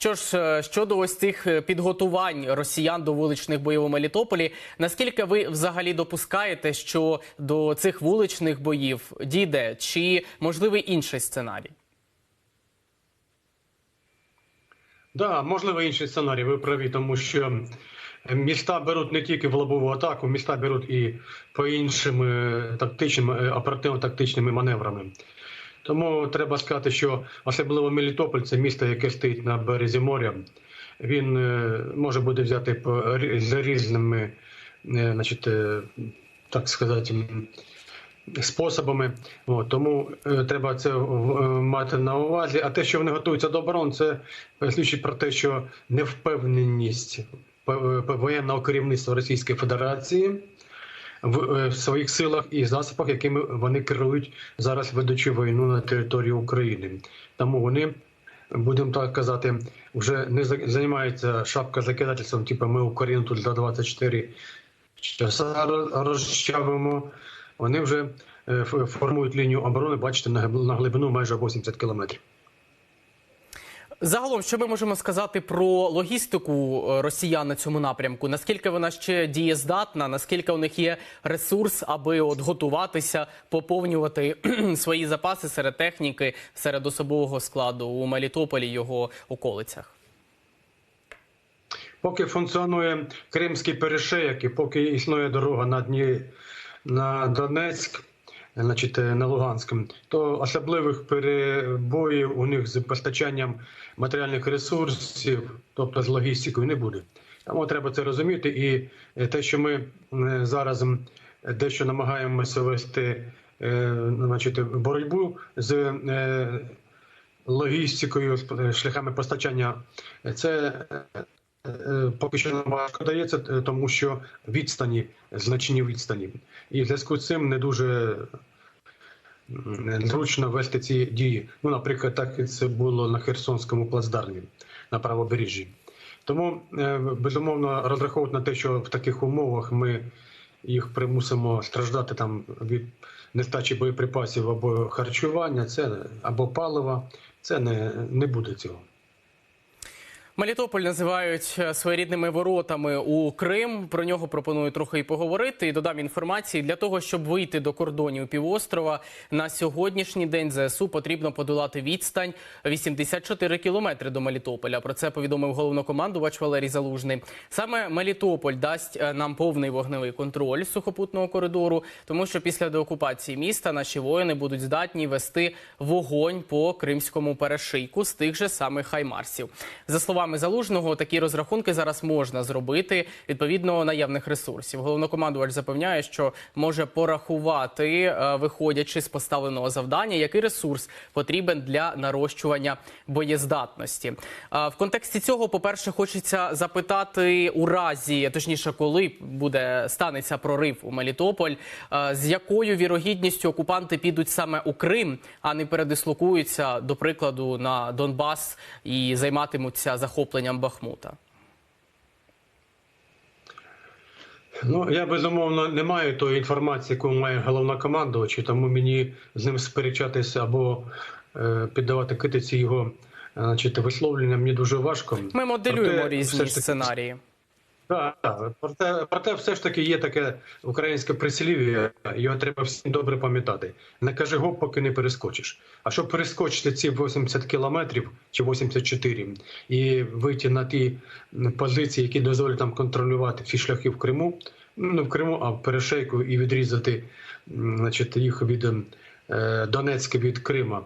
Що ж е, щодо ось цих е, підготувань росіян до вуличних боїв у Мелітополі, наскільки ви взагалі допускаєте, що до цих вуличних боїв дійде, чи можливий інший сценарій? Да, можливо, інший сценарій. Ви праві, тому що міста беруть не тільки в лобову атаку, міста беруть і по іншим е, тактичним оперативно-тактичними маневрами. Тому треба сказати, що особливо Мелітополь це місто, яке стоїть на березі моря. Він е, може бути взяти за різними, е, значить, е, так сказати, способами. От, тому треба це мати на увазі. А те, що вони готуються до оборони, це свідчить про те, що невпевненість воєнного керівництва Російської Федерації в, е, в своїх силах і засобах, якими вони керують зараз, ведучи війну на території України. Тому вони. Будемо так казати, вже не за- займаються шапка закидательством, типу ми Україну тут за 24 часа розчавимо. Вони вже е, формують лінію оборони, бачите, на глибину майже 80 кілометрів. Загалом, що ми можемо сказати про логістику е, росіян на цьому напрямку? Наскільки вона ще дієздатна? Наскільки у них є ресурс, аби от готуватися, поповнювати свої запаси серед техніки, серед особового складу у Мелітополі його околицях? Поки функціонує Кримський перешеяк і поки існує дорога на Дні на Донецьк, значить е, на Луганському, то особливих перебоїв у них з постачанням матеріальних ресурсів, тобто з логістикою, не буде. Тому треба це розуміти. І е, те, що ми е, зараз дещо намагаємося вести значить, боротьбу з логістикою, з шляхами постачання, це Поки що нам важко дається, тому що відстані, значні відстані. І в зв'язку з цим не дуже зручно вести ці дії. Ну, наприклад, так це було на Херсонському плацдармі на правобережжі. Тому, е, безумовно, розраховувати на те, що в таких умовах ми їх примусимо страждати там від нестачі боєприпасів або харчування, це або палива, це не, не буде цього. Мелітополь називають е, своєрідними воротами у Крим. Про нього пропоную трохи і поговорити. І додам інформації для того, щоб вийти до кордонів півострова на сьогоднішній день ЗСУ потрібно подолати відстань 84 кілометри до Мелітополя. Про це повідомив головнокомандувач Валерій Залужний. Саме Мелітополь дасть е, нам повний вогневий контроль сухопутного коридору, тому що після деокупації міста наші воїни будуть здатні вести вогонь по кримському перешийку з тих же самих хаймарсів. За словами залужного, такі розрахунки зараз можна зробити відповідно наявних ресурсів. Головнокомандувач запевняє, що може порахувати, е, виходячи з поставленого завдання, який ресурс потрібен для нарощування боєздатності. В контексті цього, по-перше, хочеться запитати у разі, точніше, коли буде станеться прорив у Мелітополь, е, з якою вірогідністю окупанти підуть саме у Крим, а не передислокуються, до прикладу, на Донбас і займатимуться захопленням Бахмута. Ну, я безумовно не маю тої інформації, яку має головнокомандувач, і тому мені з ним сперечатися або е, піддавати критиці його е, значить, висловлення мені дуже важко. Ми моделюємо Проте, різні сценарії. Так. Проте, проте все ж таки є таке українське прислів'я, його треба всім добре пам'ятати. Не кажи гоп, поки не перескочиш. А щоб перескочити ці 80 кілометрів чи 84 і вийти на ті позиції, які дозволять нам контролювати всі шляхи в Криму, ну в Криму, а в перешейку і відрізати значить, їх від е, Донецька від Крима,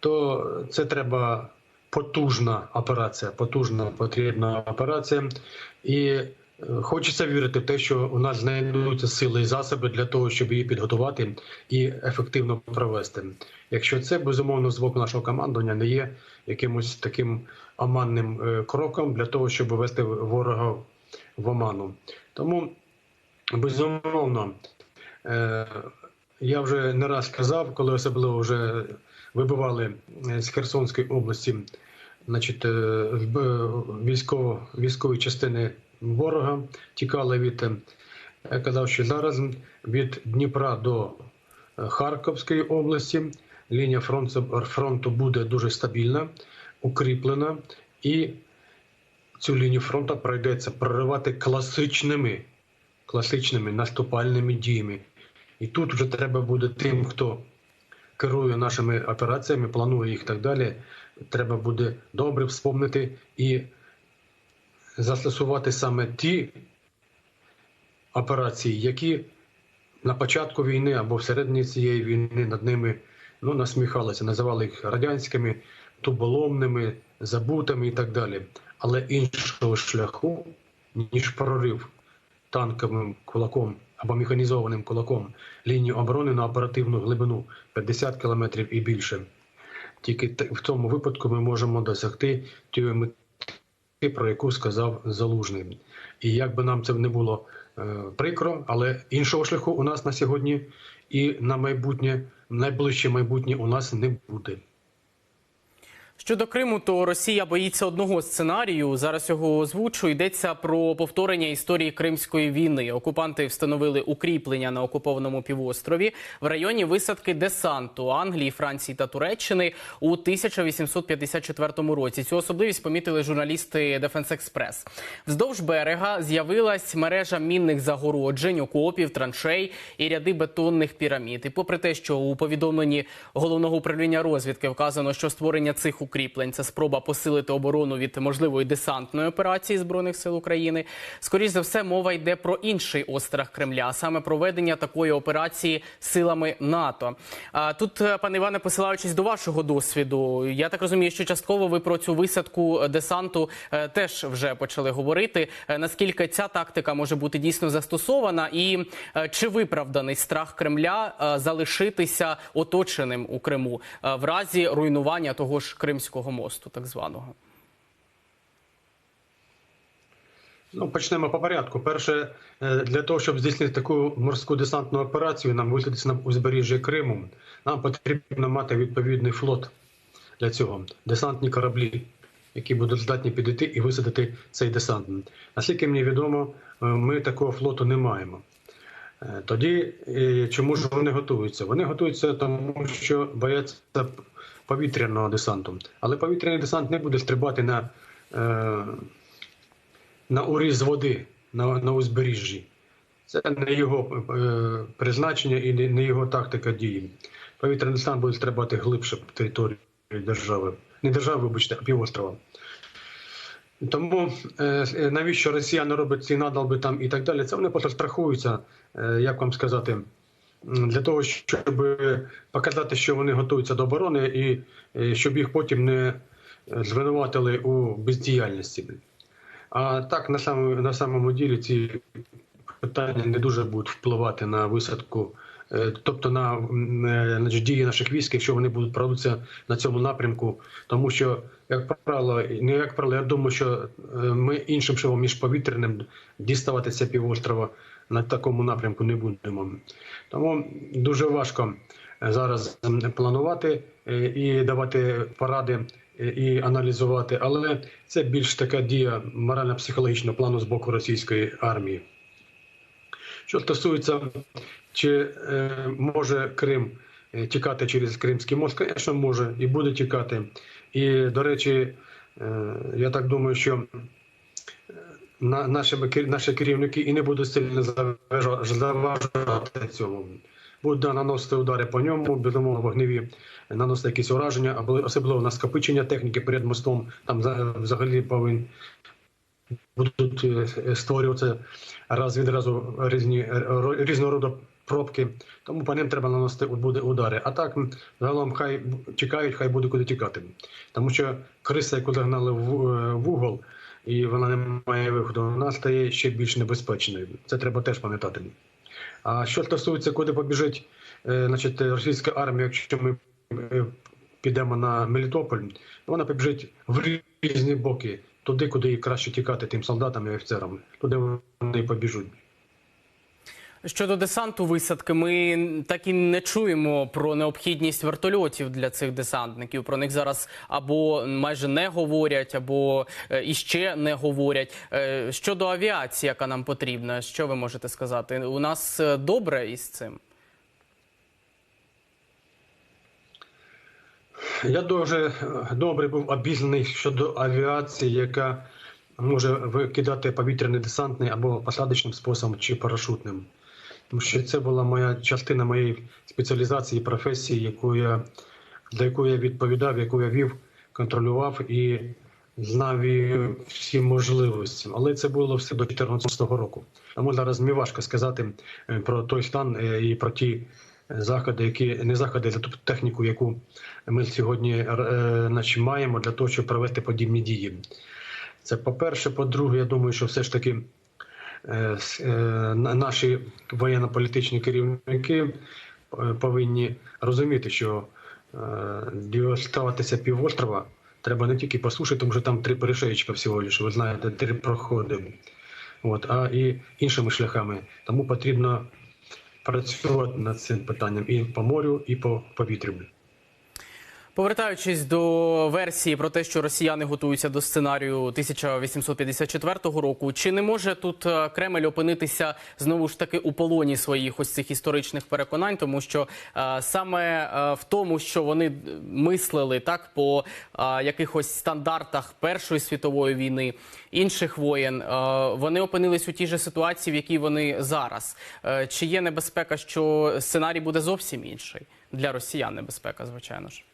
то це треба потужна операція, потужна потрібна операція. І хочеться вірити в те, що у нас знайдуться сили і засоби для того, щоб її підготувати і ефективно провести. Якщо це безумовно з боку нашого командування не є якимось таким оманним е, кроком для того, щоб ввести ворога в оману. Тому безумовно. е, Я вже не раз казав, коли особливо вже вибивали е, з Херсонської області значить, військово, військові частини ворога тікали від. е, Я казав, що зараз від Дніпра до е, Харківської області лінія фронту, фронту буде дуже стабільна, укріплена і цю лінію фронту пройдеться проривати класичними, класичними наступальними діями. І тут вже треба буде тим, хто керує нашими операціями, планує їх і так далі. Треба буде добре вспомнити і застосувати саме ті операції, які на початку війни або всередині цієї війни над ними ну, насміхалися, називали їх радянськими, туболомними, забутими і так далі. Але іншого шляху, ніж прорив танковим кулаком або механізованим кулаком лінії оборони на оперативну глибину 50 кілометрів і більше. Тільки в цьому випадку ми можемо досягти тієї мети, про яку сказав Залужний. І як би нам це не було е, прикро, але іншого шляху у нас на сьогодні і на майбутнє, найближче майбутнє у нас не буде. Щодо Криму, то Росія боїться одного сценарію. Зараз його озвучу. Йдеться про повторення історії Кримської війни. Окупанти встановили укріплення на окупованому півострові в районі висадки десанту Англії, Франції та Туреччини у 1854 році. Цю особливість помітили журналісти Defense Express. Вздовж берега з'явилась мережа мінних загороджень, окопів, траншей і ряди бетонних пірамід. І попри те, що у повідомленні головного управління розвідки вказано, що створення цих укріплень це спроба посилити оборону від можливої десантної операції збройних сил України. Скоріше за все, мова йде про інший острах Кремля, а саме проведення такої операції силами НАТО. А тут, е, пане Іване, посилаючись до вашого досвіду, я так розумію, що частково ви про цю висадку десанту е, теж вже почали говорити. Е, Наскільки ця тактика може бути дійсно застосована, і е, чи виправданий страх Кремля е, залишитися оточеним у Криму е, в разі руйнування того ж Кримського мосту, так званого? Ну, почнемо по порядку. Перше, е, для того, щоб здійснити таку морську десантну операцію, нам висадитися на узбережжі Криму, нам потрібно мати відповідний флот для цього. Десантні кораблі, які будуть здатні підійти і висадити цей десант. Наскільки мені відомо, е, ми такого флоту не маємо. Е, Тоді чому ж вони готуються? Вони готуються тому, що бояться повітряного десанту. Але повітряний десант не буде стрибати на, е, на уріз води на, на узбережжі. Це не його е, призначення і не, не його тактика дії. Повітряний десант буде стрибати глибше по території держави. Не держави, вибачте, а півострова. Тому е, навіщо росіяни роблять ці надалби там і так далі? Це вони просто страхуються, е, як вам сказати, для того, щоб показати, що вони готуються до оборони, і е, щоб їх потім не е, звинуватили у бездіяльності. А так, на самому, на самому ділі ці питання не дуже будуть впливати на висадку, тобто на е, значить, дії наших військ, якщо вони будуть проводитися на цьому напрямку, тому що, як правило, не як правило, я думаю, що е, ми іншим шляхом, ніж повітряним, діставатися півострова на такому напрямку не будемо. Тому дуже важко е, зараз планувати е, і давати поради е, і аналізувати, але це більш така дія морально-психологічного плану з боку російської армії. Що стосується, чи е, може Крим е, тікати через Кримський мост, звісно, може і буде тікати. І, до речі, е, я так думаю, що наші керівники і не будуть сильно заважа- заважати цьому. Будуть наносити удари по ньому, безумовно, вогневі наносити якісь ураження, особливо на скопичення техніки перед мостом. Там взагалі повинен будуть е, створюватися раз від разу різні різного роду пробки. Тому по ним треба наносити буде удари. А так загалом хай тікають, хай буде куди тікати. Тому що криса, яку загнали в, е, в угол, і вона не має виходу, вона стає ще більш небезпечною. Це треба теж пам'ятати. А що стосується, куди побіжить е, значить, російська армія, якщо ми підемо на Мелітополь, вона побіжить в різні боки, туди, куди краще тікати тим солдатам і офіцерам. Туди вони побіжуть. Щодо десанту висадки, ми так і не чуємо про необхідність вертольотів для цих десантників. Про них зараз або майже не говорять, або е, іще не говорять. Е, Щодо авіації, яка нам потрібна, що ви можете сказати? У нас е, добре із цим. Я дуже е, добре був обізнаний щодо авіації, яка може викидати повітряний десантний або посадочним способом чи парашутним. Тому що це була моя частина моєї спеціалізації, професії, яку я, для якої я відповідав, яку я вів, контролював і знав всі можливості. Але це було все до 2014 року. Тому зараз мені важко сказати е, про той стан е, і про ті заходи, які не заходи, а ту техніку, яку ми сьогодні е, значить, маємо для того, щоб провести подібні дії. Це по-перше, по-друге, я думаю, що все ж таки е, е, на- наші воєнно-політичні керівники повинні розуміти, що діставатися півострова треба не тільки по тому що там три перешеєчка всього лише, ви знаєте, три проходи, От, а і іншими шляхами. Тому потрібно працювати над цим питанням і по морю, і по повітрю. Повертаючись до версії про те, що росіяни готуються до сценарію 1854 року, чи не може тут е, Кремль опинитися знову ж таки у полоні своїх ось цих історичних переконань, тому що е, саме е, в тому, що вони мислили так по е, якихось стандартах Першої світової війни, інших воєн, е, вони опинились у тій же ситуації, в якій вони зараз. Е, чи є небезпека, що сценарій буде зовсім інший для росіян? Небезпека, звичайно ж.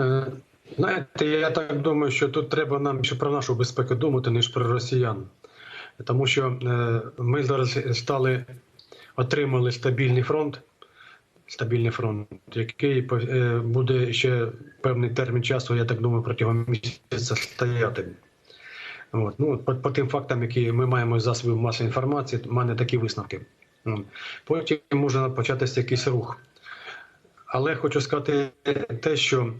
Е, Знаєте, я так думаю, що тут треба нам більше про нашу безпеку думати, ніж про росіян. Тому що е, ми зараз стали, отримали стабільний фронт, стабільний фронт, який е, буде ще певний термін часу, я так думаю, протягом місяця стояти. От. Ну, по, по тим фактам, які ми маємо з засобів масової інформації, в мене такі висновки. Потім може початися якийсь рух. Але хочу сказати те, що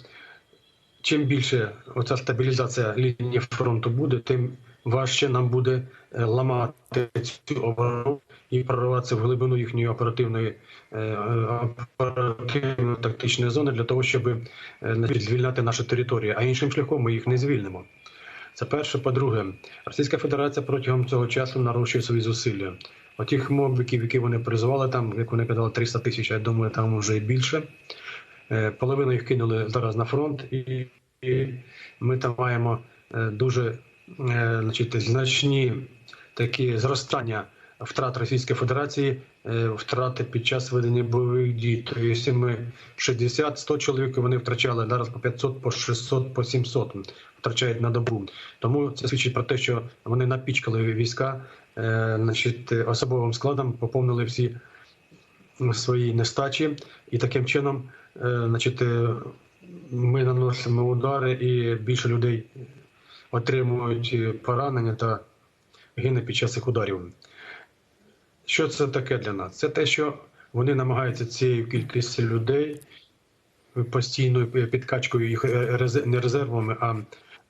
чим більше оця стабілізація лінії фронту буде, тим важче нам буде е, ламати цю оборону і прориватися в глибину їхньої оперативної е, оперативно-тактичної зони для того, щоб е, звільняти наші території. А іншим шляхом ми їх не звільнимо. Це перше. По-друге, Російська Федерація протягом цього часу нарощує свої зусилля. Отих мобіків, які вони призивали там, як вони казали, 300 тисяч, я думаю, там вже і більше. Е, Половину їх кинули зараз на фронт, і, ми там маємо е, дуже е, значить, значні такі зростання втрат Російської Федерації, втрати під час ведення бойових дій. Тобто, ми 60-100 чоловік вони втрачали, зараз по 500, по 600, по 700 втрачають на добу. Тому це свідчить про те, що вони напічкали війська, значить, особовим складом поповнили всі свої нестачі, і таким чином, значить, е, ми наносимо удари, і більше людей отримують е, поранення та гине під час цих ударів. Що це таке для нас? Це те, що вони намагаються цією кількістю людей постійною підкачкою їх е, не резервами, а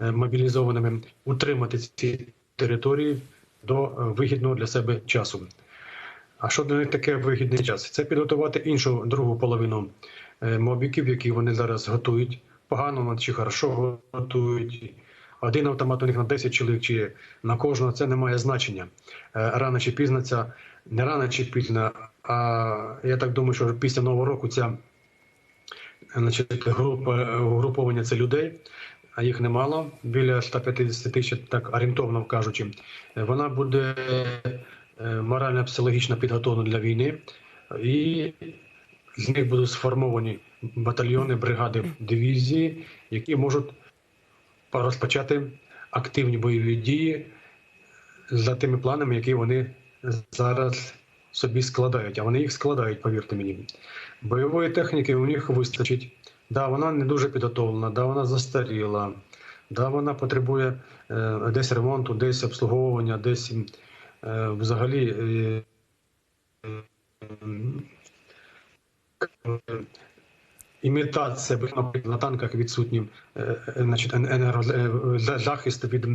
е, мобілізованими утримати ці території до е, вигідного для себе часу. А що для них таке вигідний час? Це підготувати іншу другу половину е, мобіків, які вони зараз готують. Погано чи хорошо готують. Один автомат у них на 10 чоловік чи на кожного це не має значення. Е, Рано чи пізно ця не рано чи пізно, а я так думаю, що після нового року ця значить, група угруповання це людей, а їх немало, біля 150 тисяч, так орієнтовно кажучи. Е, Вона буде е, морально-психологічно підготовлена для війни, і з них будуть сформовані батальйони, бригади, дивізії, які можуть розпочати активні бойові дії за тими планами, які вони зараз собі складають. А вони їх складають, повірте мені. Бойової техніки у них вистачить. Да, вона не дуже підготовлена, да, вона застаріла, да, вона потребує е, десь ремонту, десь обслуговування, десь е, взагалі. Е, Імітація наприклад, на танках відсутні е, е, значить, е, захист від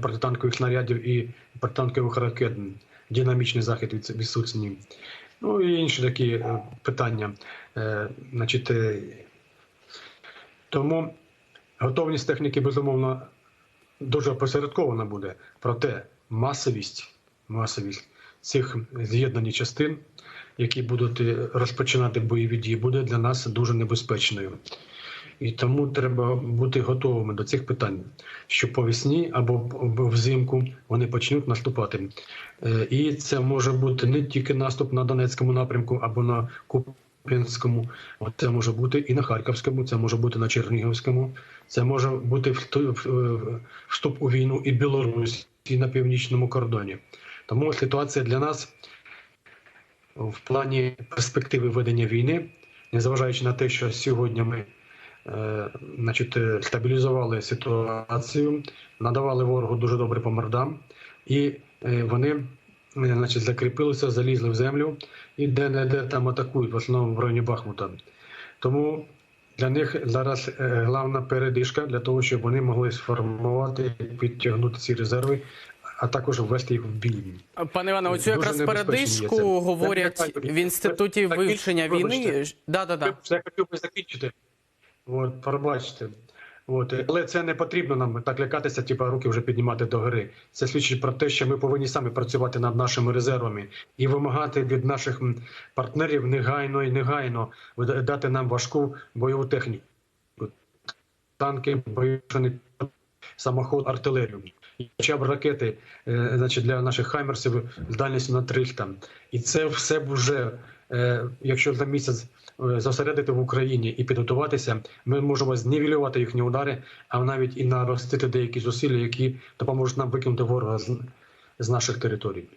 протитанкових снарядів і протитанкових ракет, динамічний захист від- відсутній. Ну і інші такі е, питання. Е, е, тому готовність техніки, безумовно, дуже опосередкована буде. Проте масовість, масовість цих з'єднаних частин, які будуть е, розпочинати бойові дії, буде для нас дуже небезпечною. І тому треба бути готовими до цих питань, що по весні або взимку вони почнуть наступати. Е, І це може бути не тільки наступ на Донецькому напрямку або на Куп'янському, це може бути і на Харківському, це може бути на Чернігівському, це може бути вступ у війну і Білорусі на північному кордоні. Тому ситуація для нас в плані перспективи ведення війни, незважаючи на те, що сьогодні ми е, значить, е, стабілізували ситуацію, надавали ворогу дуже добре по мордам, і е, вони значить, закріпилися, залізли в землю і де-не-де там атакують, в основному в районі Бахмута. Тому для них зараз головна передишка для того, щоб вони могли сформувати, підтягнути ці резерви, а також ввести їх в бій. Пане Іване, оцю якраз передишку говорять в інституті вивчення війни. Да, да, да. Я хотів би закінчити. От, пробачте. От, але це не потрібно нам так лякатися, типу, руки вже піднімати до гори. Це свідчить про те, що ми повинні самі працювати над нашими резервами і вимагати від наших партнерів негайно і негайно дати нам важку бойову техніку. Танки, бойові самоход, артилерію. Хоча б ракети е, значить, для наших хаймерсів з дальністю на 300. І це все вже, е, якщо за місяць е, зосередити в Україні і підготуватися, ми можемо знівелювати їхні удари, а навіть і наростити деякі зусилля, які допоможуть нам викинути ворога з наших територій.